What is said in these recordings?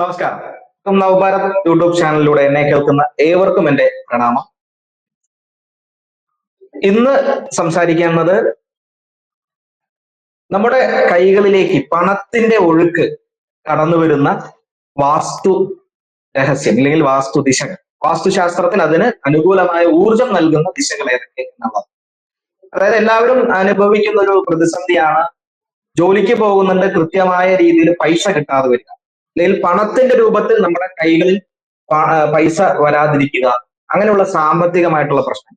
നമസ്കാരം. നവഭാരത് യൂട്യൂബ് ചാനലിലൂടെ എന്നെ കേൾക്കുന്ന ഏവർക്കും എന്റെ പ്രണാമം. ഇന്ന് സംസാരിക്കുന്നത് നമ്മുടെ കൈകളിലേക്ക് പണത്തിന്റെ ഒഴുക്ക് കടന്നു വരുന്ന വാസ്തു രഹസ്യം അല്ലെങ്കിൽ വാസ്തു ദിശകൾ വാസ്തുശാസ്ത്രത്തിന് അതിന് അനുകൂലമായ ഊർജം നൽകുന്ന ദിശകൾ ഏതൊക്കെ എന്നുള്ളത്. അതായത് എല്ലാവരും അനുഭവിക്കുന്ന ഒരു പ്രതിസന്ധിയാണ് ജോലിക്ക് പോകുന്നുണ്ട് കൃത്യമായ രീതിയിൽ പൈസ കിട്ടാതെ വരിക. അല്ലെങ്കിൽ പണത്തിന്റെ രൂപത്തിൽ നമ്മുടെ കൈകളിൽ പൈസ വരാതിരിക്കുക. അങ്ങനെയുള്ള സാമ്പത്തികമായിട്ടുള്ള പ്രശ്നം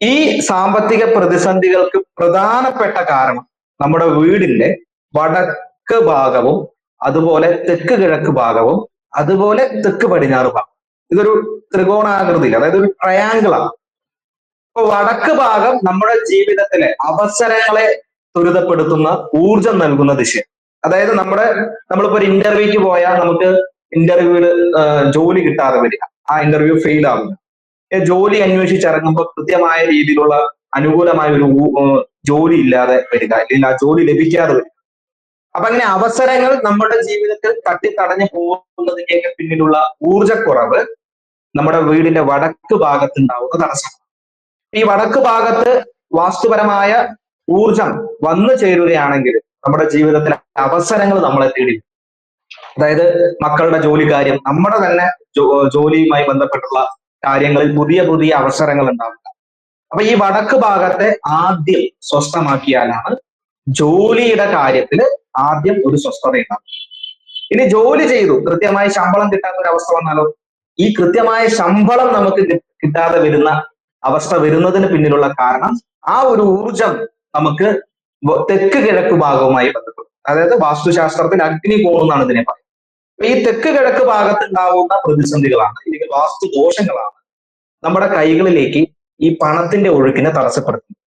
ഈ സാമ്പത്തിക പ്രതിസന്ധികൾക്ക് പ്രധാനപ്പെട്ട കാരണം നമ്മുടെ വീടിന്റെ വടക്ക് ഭാഗവും അതുപോലെ തെക്ക് കിഴക്ക് ഭാഗവും അതുപോലെ തെക്ക് പടിഞ്ഞാറ് ഭാഗം ഇതൊരു ത്രികോണാകൃതിയിൽ അതായത് ഒരു ട്രയാങ്കിൾ ആണ്. അപ്പൊ വടക്ക് ഭാഗം നമ്മുടെ ജീവിതത്തിലെ അവസരങ്ങളെ ത്വരിതപ്പെടുത്തുന്ന ഊർജം നൽകുന്ന ദിശ അതായത് നമ്മുടെ നമ്മളിപ്പോ ഒരു ഇന്റർവ്യൂക്ക് പോയാൽ നമുക്ക് ഇന്റർവ്യൂവിൽ ജോലി കിട്ടാതെ വരിക. ആ ഇന്റർവ്യൂ ഫെയിൽ ആവുക. ജോലി അന്വേഷിച്ചിറങ്ങുമ്പോൾ കൃത്യമായ രീതിയിലുള്ള അനുകൂലമായ ഒരു ജോലി ഇല്ലാതെ വരിക. അല്ലെങ്കിൽ ആ ജോലി ലഭിക്കാതെ വരിക. അപ്പൊ അങ്ങനെ അവസരങ്ങൾ നമ്മുടെ ജീവിതത്തിൽ തട്ടിത്തടഞ്ഞു പോകുന്നതിന്റെയൊക്കെ പിന്നിലുള്ള ഊർജക്കുറവ് നമ്മുടെ വീടിന്റെ വടക്ക് ഭാഗത്ത് ഉണ്ടാവുന്ന തടസ്സമാണ് ഈ വടക്ക് ഭാഗത്ത് വാസ്തുപരമായ ഊർജം വന്നു ചേരുകയാണെങ്കിൽ നമ്മുടെ ജീവിതത്തിലെ അവസരങ്ങൾ നമ്മളെ തേടി അതായത് മക്കളുടെ ജോലി കാര്യം നമ്മുടെ തന്നെ ജോലിയുമായി ബന്ധപ്പെട്ടുള്ള കാര്യങ്ങളിൽ പുതിയ പുതിയ അവസരങ്ങൾ ഉണ്ടാവുക. അപ്പൊ ഈ വടക്ക് ഭാഗത്തെ ആദ്യം സ്വസ്ഥമാക്കിയാലാണ് ജോലിയുടെ കാര്യത്തിൽ ആദ്യം ഒരു സ്വസ്ഥത ഉണ്ടാവും ഇനി ജോലി ചെയ്തു കൃത്യമായി ശമ്പളം കിട്ടാത്ത ഒരു അവസ്ഥ വന്നാലോ? ഈ കൃത്യമായ ശമ്പളം നമുക്ക് കിട്ടാതെ വരുന്ന അവസ്ഥ വരുന്നതിന് പിന്നിലുള്ള കാരണം ആ ഒരു ഊർജം നമുക്ക് തെക്ക് കിഴക്ക് ഭാഗവുമായി ബന്ധപ്പെടും അതായത് വാസ്തുശാസ്ത്രത്തിൽ അഗ്നികോൺ എന്നാണ് ഇതിനെ പറയുന്നത്. ഈ തെക്ക് കിഴക്ക് ഭാഗത്ത് ഉണ്ടാവുന്ന പ്രതിസന്ധികളാണ് അല്ലെങ്കിൽ വാസ്തു ദോഷങ്ങളാണ് നമ്മുടെ കൈകളിലേക്ക് ഈ പണത്തിന്റെ ഒഴുക്കിനെ തടസ്സപ്പെടുത്തുന്നത്.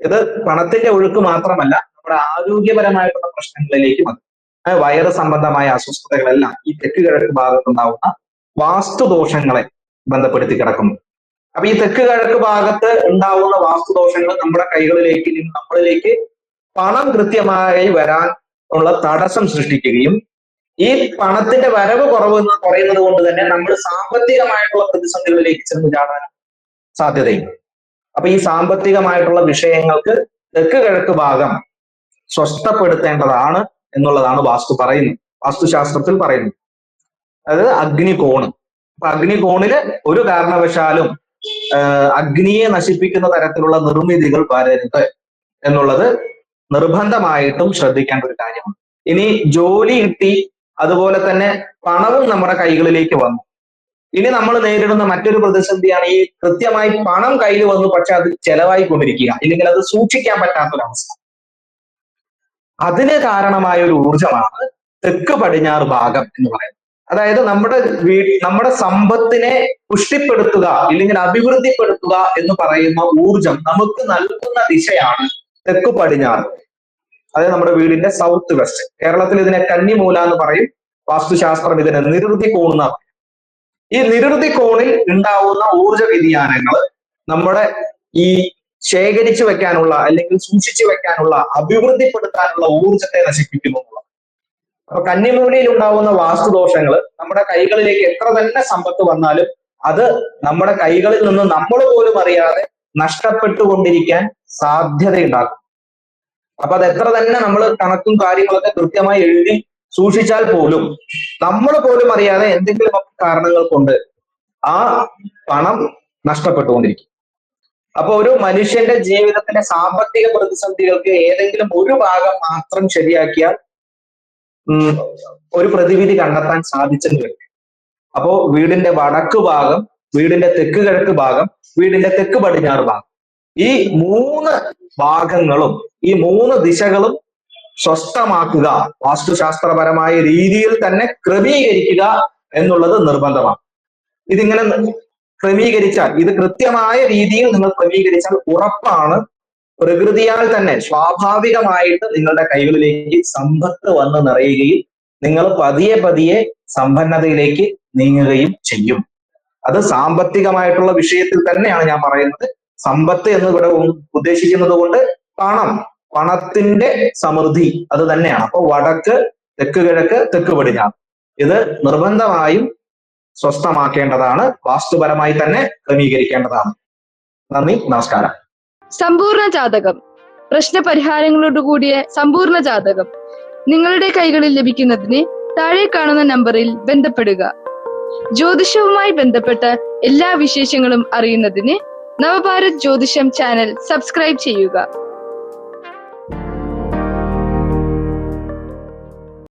ഇത് പണത്തിന്റെ ഒഴുക്ക് മാത്രമല്ല നമ്മുടെ ആരോഗ്യപരമായിട്ടുള്ള പ്രശ്നങ്ങളിലേക്ക് വന്നു. വയറ് സംബന്ധമായ അസ്വസ്ഥതകളെല്ലാം ഈ തെക്ക് കിഴക്ക് ഭാഗത്തുണ്ടാവുന്ന വാസ്തുദോഷങ്ങളെ ബന്ധപ്പെടുത്തി കിടക്കുന്നു. അപ്പൊ ഈ തെക്ക് കിഴക്ക് ഭാഗത്ത് ഉണ്ടാവുന്ന വാസ്തുദോഷങ്ങൾ നമ്മുടെ കൈകളിലേക്ക് നമ്മളിലേക്ക് പണം കൃത്യമായി വരാൻ ഉള്ള തടസ്സം സൃഷ്ടിക്കുകയും ഈ പണത്തിന്റെ വരവ് കുറവ് കുറയുന്നത് കൊണ്ട് തന്നെ നമ്മൾ സാമ്പത്തികമായിട്ടുള്ള പ്രതിസന്ധികളിലേക്ക് ചെന്ന് ചാടാൻ സാധ്യതയുണ്ട്. അപ്പൊ ഈ സാമ്പത്തികമായിട്ടുള്ള വിഷയങ്ങൾക്ക് തെക്ക് കിഴക്ക് ഭാഗം സ്വസ്ഥപ്പെടുത്തേണ്ടതാണ് എന്നുള്ളതാണ് വാസ്തു പറയുന്നത്. വാസ്തുശാസ്ത്രത്തിൽ പറയുന്നത്. അതായത് അഗ്നികോണ്. അപ്പൊ അഗ്നികോണിൽ ഒരു കാരണവശാലും അഗ്നിയെ നശിപ്പിക്കുന്ന തരത്തിലുള്ള നിർമ്മിതികൾ വരരുത് എന്നുള്ളത് നിർബന്ധമായിട്ടും ശ്രദ്ധിക്കേണ്ട ഒരു കാര്യമാണ്. ഇനി ജോലി കിട്ടി അതുപോലെ തന്നെ പണവും നമ്മുടെ കൈകളിലേക്ക് വന്നു. ഇനി നമ്മൾ നേരിടുന്ന മറ്റൊരു പ്രതിസന്ധിയാണ് ഈ കൃത്യമായി പണം കയ്യിൽ വന്നു പക്ഷെ അത് ചെലവായി കൊണ്ടിരിക്കുക ഇല്ലെങ്കിൽ അത് സൂക്ഷിക്കാൻ പറ്റാത്തൊരവസ്ഥ. അതിന് കാരണമായ ഒരു ഊർജമാണ് തെക്ക് പടിഞ്ഞാറ് ഭാഗം എന്ന് പറയുന്നത്. അതായത് നമ്മുടെ വീ നമ്മുടെ സമ്പത്തിനെ പുഷ്ടിപ്പെടുത്തുക ഇല്ലെങ്കിൽ അഭിവൃദ്ധിപ്പെടുത്തുക എന്ന് പറയുന്ന ഊർജം നമുക്ക് നൽകുന്ന ദിശയാണ് തെക്ക് പടിഞ്ഞാറ്. അതായത് നമ്മുടെ വീടിന്റെ സൗത്ത് വെസ്റ്റ് കേരളത്തിൽ ഇതിനെ കന്നിമൂല എന്ന് പറയും. വാസ്തുശാസ്ത്രം ഇതിനെ നിരുതി കോണെന്ന് പറയും. ഈ നിരുതി കോണിൽ ഉണ്ടാവുന്ന ഊർജ വ്യതിയാനങ്ങൾ നമ്മുടെ ഈ ശേഖരിച്ചു വെക്കാനുള്ള അല്ലെങ്കിൽ സൂക്ഷിച്ചു വെക്കാനുള്ള അഭിവൃദ്ധിപ്പെടുത്താനുള്ള ഊർജത്തെ നശിപ്പിക്കുന്നു അപ്പൊ കന്നിമൂലയിൽ ഉണ്ടാവുന്ന വാസ്തുദോഷങ്ങൾ നമ്മുടെ കൈകളിലേക്ക് എത്ര തന്നെ സമ്പത്ത് വന്നാലും അത് നമ്മുടെ കൈകളിൽ നിന്ന് നമ്മൾ പോലും അറിയാതെ നഷ്ടപ്പെട്ടുകൊണ്ടിരിക്കാൻ സാധ്യതയുണ്ടാക്കും. അപ്പൊ അത് എത്ര തന്നെ നമ്മൾ കണക്കും കാര്യങ്ങളൊക്കെ കൃത്യമായി എഴുതി സൂക്ഷിച്ചാൽ പോലും നമ്മൾ പോലും അറിയാതെ എന്തെങ്കിലും കാരണങ്ങൾ കൊണ്ട് ആ പണം നഷ്ടപ്പെട്ടുകൊണ്ടിരിക്കും. അപ്പൊ ഒരു മനുഷ്യന്റെ ജീവിതത്തിലെ സാമ്പത്തിക പ്രതിസന്ധികൾക്ക് ഏതെങ്കിലും ഒരു ഭാഗം മാത്രം ശരിയാക്കിയാൽ ഒരു പ്രതിവിധി കണ്ടെത്താൻ സാധിച്ചെന്ന് വരും. അപ്പോ വീടിന്റെ വടക്ക് ഭാഗം വീടിന്റെ തെക്ക് കിഴക്ക് ഭാഗം വീടിന്റെ തെക്ക് പടിഞ്ഞാറ് ഭാഗം. ഈ മൂന്ന് ഭാഗങ്ങളും ഈ മൂന്ന് ദിശകളും സ്വസ്ഥമാക്കുക വാസ്തുശാസ്ത്രപരമായ രീതിയിൽ തന്നെ ക്രമീകരിക്കുക എന്നുള്ളത് നിർബന്ധമാണ്. ഇതിങ്ങനെ ക്രമീകരിച്ചാൽ ഇത് കൃത്യമായ രീതിയിൽ നിങ്ങൾ ക്രമീകരിച്ചാൽ ഉറപ്പാണ്. പ്രകൃതിയാൽ തന്നെ സ്വാഭാവികമായിട്ട് നിങ്ങളുടെ കൈകളിലേക്ക് സമ്പത്ത് വന്ന് നിറയുകയും നിങ്ങൾ പതിയെ പതിയെ സമ്പന്നതയിലേക്ക് നീങ്ങുകയും ചെയ്യും. അത് സാമ്പത്തികമായിട്ടുള്ള വിഷയത്തിൽ തന്നെയാണ് ഞാൻ പറയുന്നത്. സമ്പത്ത് എന്ന് ഇവിടെ ഉദ്ദേശിക്കുന്നത് കൊണ്ട് പണം പണത്തിന്റെ സമൃദ്ധി അത് തന്നെയാണ്. അപ്പൊ വടക്ക് തെക്ക് കിഴക്ക് തെക്ക് പടിഞ്ഞാറ്. ഇത് നിർബന്ധമായും സ്വസ്ഥമാക്കേണ്ടതാണ് വാസ്തുപരമായി തന്നെ ക്രമീകരിക്കേണ്ടതാണ്. നന്ദി നമസ്കാരം. സമ്പൂർണ ജാതകം. പ്രശ്ന പരിഹാരങ്ങളോട് കൂടിയ സമ്പൂർണ ജാതകം. നിങ്ങളുടെ കൈകളിൽ ലഭിക്കുന്നതിന് താഴെ കാണുന്ന നമ്പറിൽ ബന്ധപ്പെടുക. ജ്യോതിഷവുമായി ബന്ധപ്പെട്ട എല്ലാ വിശേഷങ്ങളും അറിയുന്നതിന് നവഭാരത് ജ്യോതിഷം ചാനൽ സബ്സ്ക്രൈബ് ചെയ്യുക.